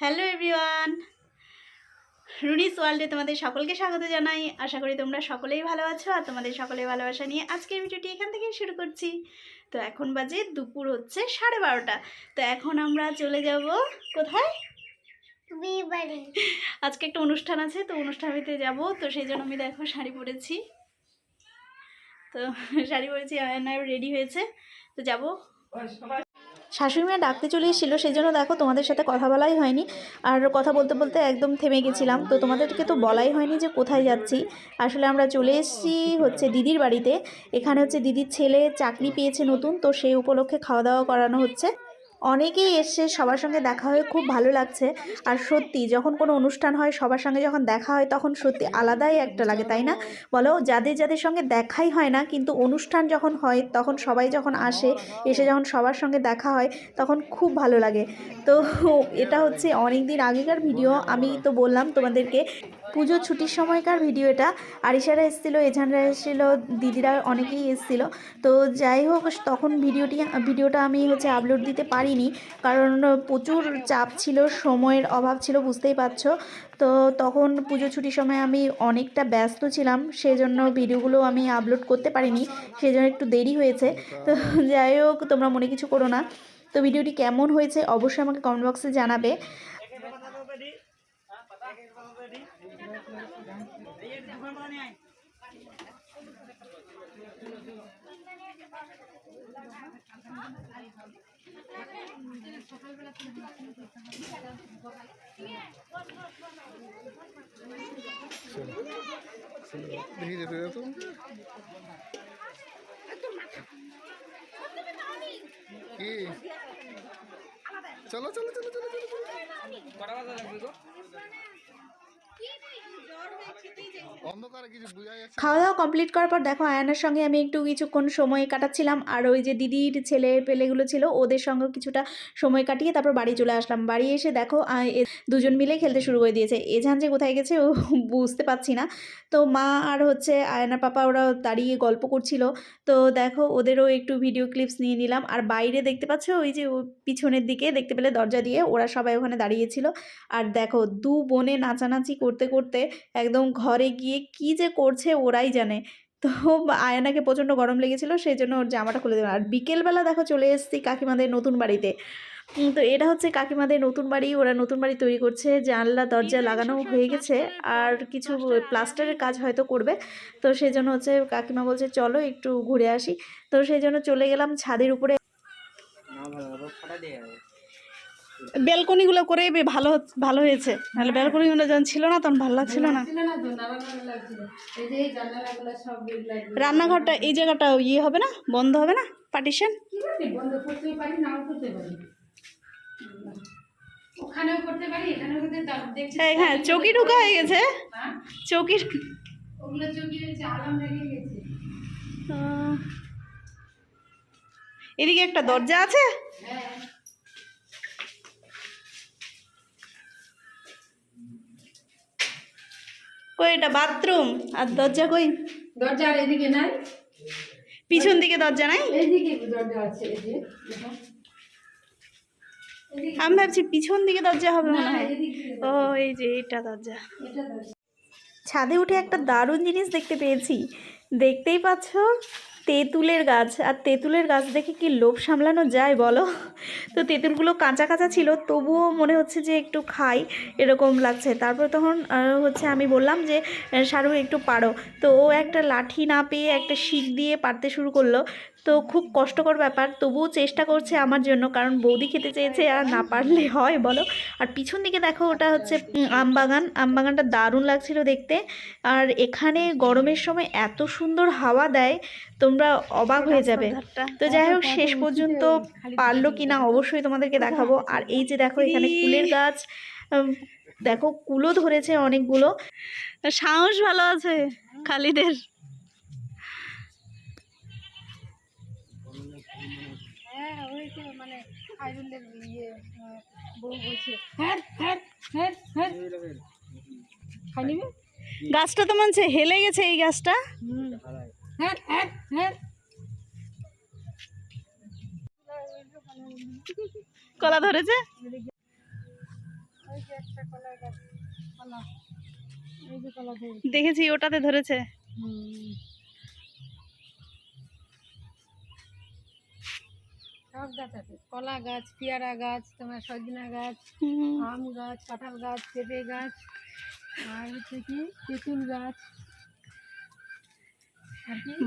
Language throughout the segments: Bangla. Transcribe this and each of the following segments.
হ্যালো এভরিওয়ান রুনিস ওয়ার্ল্ডে তোমাদের সকলকে স্বাগত জানাই। আশা করি তোমরা সকলেই ভালো আছো আর তোমাদের সকলের ভালোবাসা নিয়ে আজকের ভিডিওটি এখান থেকেই শুরু করছি। তো এখন বাজে দুপুর হচ্ছে সাড়ে বারোটা। তো এখন আমরা চলে যাব কোথায়? আজকে একটা অনুষ্ঠান আছে তো অনুষ্ঠান বাড়িতে যাব। তো সেই জন্য আমি দেখো শাড়ি পরেছি। তো শাড়ি পরেছি আয়নায় রেডি হয়েছে। তো যাব। শাশুড়ি মা ডাকতে চলে এসেছিল, সেই জন্য দেখো তোমাদের সাথে কথা বলাই হয়নি। আর কথা বলতে বলতে একদম থেমে গেছিলাম। তো তোমাদেরকে তো বলাই হয়নি যে কোথায় যাচ্ছি। আসলে আমরা চলে এসেছি হচ্ছে দিদির বাড়িতে। এখানে হচ্ছে দিদির ছেলে চাকরি পেয়েছে নতুন, তো সেই উপলক্ষে খাওয়া দাওয়া করানো হচ্ছে। অনেকেই এসছে সবার সঙ্গে দেখা হয়ে খুব ভালো লাগছে। আর সত্যি যখন কোনো অনুষ্ঠান হয়, সবার সঙ্গে যখন দেখা হয়, তখন সত্যি আলাদাই একটা লাগে, তাই না? বলো, যাদের যাদের সঙ্গে দেখাই হয় না, কিন্তু অনুষ্ঠান যখন হয়, তখন সবাই যখন আসে, এসে যখন সবার সঙ্গে দেখা হয়, তখন খুব ভালো লাগে। তো এটা হচ্ছে অনেক দিন আগেকার ভিডিও, আমি তো বললাম তোমাদেরকে পুজো ছুটির সময়কার ভিডিও এটা। আরিশারা এসেছিল এজানরা এসেছিল, দিদিরা অনেকেই এসেছিল। তো যাই হোক, তখন ভিডিওটি ভিডিওটা আমি হচ্ছে আপলোড দিতে পারিনি। কারণ প্রচুর চাপ ছিল, সময়ের অভাব ছিল, বুঝতেই পারছ। তো তখন পুজো ছুটির সময় আমি অনেকটা ব্যস্ত ছিলাম, সেজন্য ভিডিওগুলো আমি আপলোড করতে পারিনি। সেজন্য একটু দেরি হয়েছে। তো যাই হোক, তোমরা মনে কিছু করো না। তো ভিডিওটি কেমন হয়েছে, অবশ্যই আমাকে কমেন্ট বক্সে জানাবে। দেখি যেতে তো কি চলো চলো চলো চলো চলো কিছু বোঝা যাচ্ছে না। Your খাওয়া দাওয়া কমপ্লিট করার পর দেখো আয়নার সঙ্গে আমি একটু কিছুক্ষণ সময় কাটাচ্ছিলাম। আর ওই যে দিদির ছেলে পেলেগুলো ছিল ওদের সঙ্গেও কিছুটা সময় কাটিয়ে তারপর বাড়ি চলে আসলাম। বাড়ি এসে দেখো এ- দুজন মিলে খেলতে শুরু করে দিয়েছে। এঝান যে কোথায় গেছে ও বুঝতে পারছি না। তো মা আর হচ্ছে আয়না পাপা ওরা দাঁড়িয়ে গল্প করছিল। তো দেখো ওদেরও একটু ভিডিও ক্লিপস নিয়ে নিলাম। আর বাইরে দেখতে পাচ্ছ ওই যে ও পিছনের দিকে দেখতে পেলে দরজা দিয়ে ওরা সবাই ওখানে দাঁড়িয়েছিল আর দেখো দু বোনে নাচানাচি করতে করতে একদম ঘরে গিয়ে কি যে করছে ওরাই জানে। তো আয়নাকে প্রচণ্ড গরম লেগেছিলো সেই জন্য ওর জামাটা খুলে দিলাম। আর বিকেলবেলা দেখো চলে এসেছি কাকিমাদের নতুন বাড়িতে। তো এটা হচ্ছে কাকিমাদের নতুন বাড়ি ওরা নতুন বাড়ি তৈরি করছে জানলা দরজা লাগানো হয়ে গেছে। আর কিছু প্লাস্টারের কাজ হয়তো করবে। তো সেই জন্য হচ্ছে কাকিমা বলছে চলো একটু ঘুরে আসি। তো সেই জন্য চলে গেলাম ছাদের উপরে। ব্যালকনিগুলো করে ভালো ভালো হয়েছে। নাহলে ব্যালকনিগুলো যখন ছিল না তখন ভালো লাগছিল না। রান্নাঘরটা এই জায়গাটা ইয়ে হবে না? বন্ধ হবে না? পার্টিশন এই হ্যাঁ চৌকি ঢুকা হয়ে গেছে। হ্যাঁ? চৌকি ওগুলো চৌকি হয়েছে আরাম লেগে গেছে। আহ, এদিকে একটা দরজা আছে? হ্যাঁ। কই এটা বাথরুম? আর দরজা কই? দরজার এদিকে নাই। পিছন দিকে দরজা নাই? এদিকে দরজা আছে আমি ভাবছি পিছন দিকে দরজা হবে মনে না, হয়। ও এই যে দরজা। এটা দরজা। ছাদে উঠে একটা দারুণ জিনিস দেখতে পেয়েছি। দেখতেই পাচ্ছ তেঁতুলের গাছ, আর তেঁতুলের গাছ দেখে কি লোভ সামলানো যায় বলো? তো তেঁতুলগুলো কাঁচা কাঁচা ছিল, তবুও মনে হচ্ছে যে একটু খাই, এরকম লাগছে। তারপর তখন হচ্ছে আমি বললাম যে সারু, একটু পারো। তো ও একটা লাঠি না পেয়ে একটা শিক দিয়ে পারতে শুরু করল। তো খুব কষ্টকর ব্যাপার। তবুও চেষ্টা করছে আমার জন্য কারণ বৌদি খেতে চেয়েছে আর না পারলে হয় বলো। আর পিছন দিকে দেখো ওটা হচ্ছে উম, আম বাগান। আম বাগানটা দারুণ লাগছিল দেখতে। আর এখানে গরমের সময় এত সুন্দর হাওয়া দেয় তোমরা অবাক হয়ে যাবে। তো যাই হোক শেষ পর্যন্ত পারল কি না অবশ্যই তোমাদেরকে দেখাবো। আর এই যে দেখো এখানে ফুলের গাছ দেখো কুলো ধরেছে অনেকগুলো। সাহস ভালো আছে খালিদের। হ্যাঁ ওই তো মানে আইরুলের ইয়ে বউ বলছে হ্যাঁ হ্যাঁ হ্যাঁ হ্যাঁ খাই নিবি? গাছটা তো মনে হেলে গেছে এই গাছটা। হ্যাঁ হ্যাঁ হ্যাঁ কলা ধরেছে। দেখেছি ওটাতে ধরেছে। হুম। সব গাছ আছে কলা গাছ পেয়ারা গাছ তোমার সজনা গাছ আম গাছ কাঁঠাল গাছ পেঁপে গাছ আর হচ্ছে কি তেঁতুল গাছ।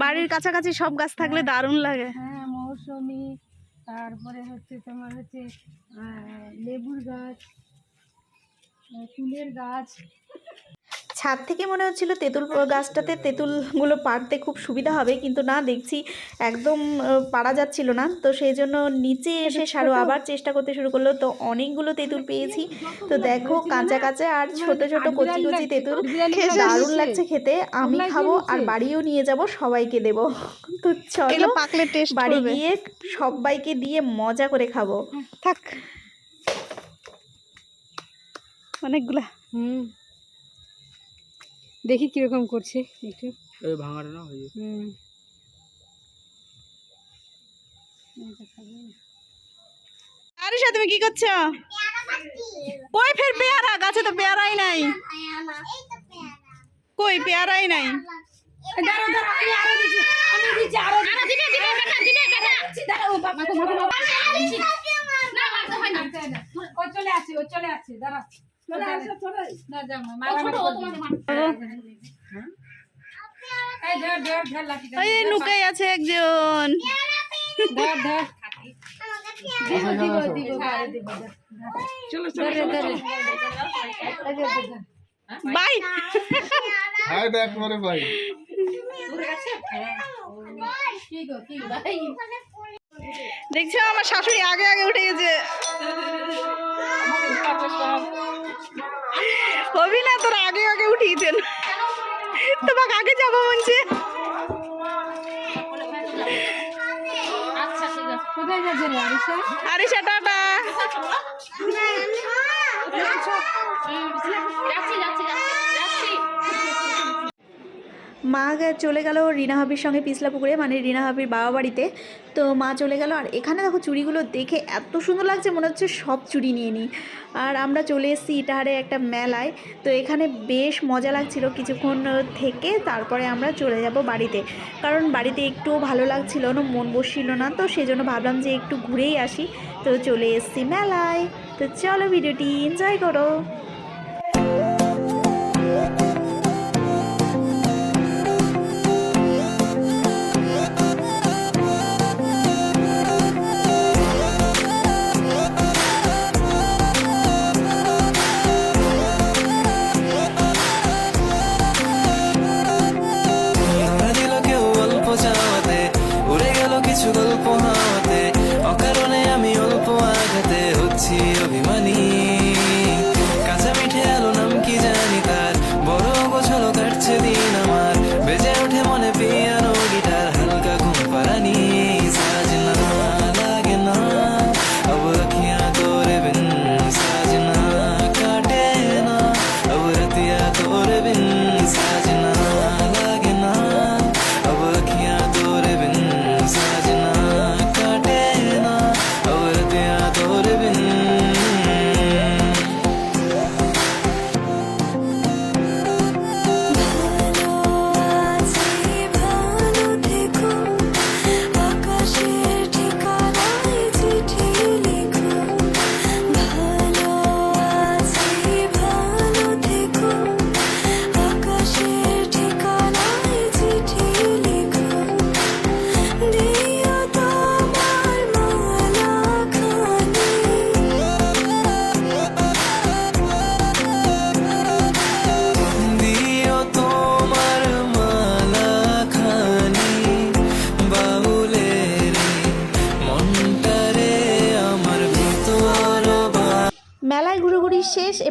বাড়ির কাছাকাছি সব গাছ থাকলে দারুণ লাগে। হ্যাঁ মৌসুমি তারপরে হচ্ছে তোমার হচ্ছে লেবুর গাছ ফুলের গাছ। ছাদ থেকে মনে হচ্ছিল তেঁতুল গাছটাতে তেঁতুলগুলো পাড়তে খুব সুবিধা হবে কিন্তু না দেখছি একদম পারা যাচ্ছিল না। তো সেই জন্য নিচে এসে সারো আবার চেষ্টা করতে শুরু করল। তো অনেকগুলো তেঁতুল পেয়েছি। তো দেখো কাঁচা কাঁচা আর ছোট ছোট কচি কচি তেঁতুল দারুণ লাগছে খেতে। আমি খাব আর বাড়িও নিয়ে যাব সবাইকে দেব। তো চলো পাকলে টেস্ট বাড়ি গিয়ে সবাইকে দিয়ে মজা করে খাব। থাক। অনেকগুলা। হুম। দেখি কীরকম করছে একটু ভাঙাটা না হয়ে হুম। আরিশা তুমি কি করছ কই ফের পেয়ারা গাছে তো পেয়ারাই নাই কই পেয়ারাই নাই। আচ্ছা, চলে আসছে, ও চলে আসছে, দাঁড়াও। হ্যাঁ? লুকাই আছে একজন। বাই। হাই দেখ করে ভাই কি গো, কি গো? দেখছ আমার শাশুড়ি আগে আগে উঠে গেছে। হবি না তোর আগে আগে উঠিয়েছেন। তোমাকে আগে যাব বলছে আরে যাচ্ছে যাচ্ছি আরিশা? মা চলে গেল রিনা হাবির সঙ্গে পিছলা পুকুরে মানে রিনা হাবির বাবা বাড়িতে। তো মা চলে গেল, আর এখানে দেখো চুড়িগুলো দেখে এত সুন্দর লাগছে, মনে হচ্ছে সব চুড়ি নিয়ে নিই। আর আমরা চলে এসেছি ইটাহারে একটা মেলায়, তো এখানে বেশ মজা লাগছিল কিছুক্ষণ থেকে, তারপরে আমরা চলে যাব বাড়িতে। কারণ বাড়িতে একটুও ভালো লাগছিল না, মন বসছিল না, তো সেই জন্য ভাবলাম যে একটু ঘুরেই আসি। তো চলে এসেছি মেলায়, তো চলো ভিডিওটি এনজয় করো।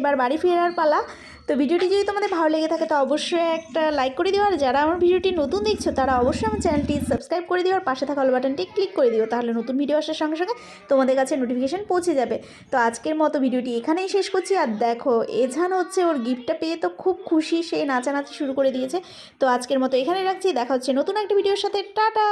এবার বাড়ি ফেরার পালা। তো ভিডিওটি যদি তোমাদের ভালো লেগে থাকে, তো অবশ্যই একটা লাইক করে দিও। আর যারা আমার ভিডিওটি নতুন দেখছ, তারা অবশ্যই আমার চ্যানেলটি সাবস্ক্রাইব করে দিও। আর পাশে থাকা অল বাটনটি ক্লিক করে দিও, তাহলে নতুন ভিডিও আসার সঙ্গে সঙ্গে তোমাদের কাছে নোটিফিকেশান পৌঁছে যাবে। তো আজকের মতো ভিডিওটি এখানেই শেষ করছি। আর দেখো, এঝান হচ্ছে ওর গিফটটা পেয়ে তো খুব খুশি, সে নাচানাচি শুরু করে দিয়েছে। তো আজকের মতো এখানেই রাখছি। দেখা হচ্ছে নতুন একটা ভিডিওর সাথে। টাটা!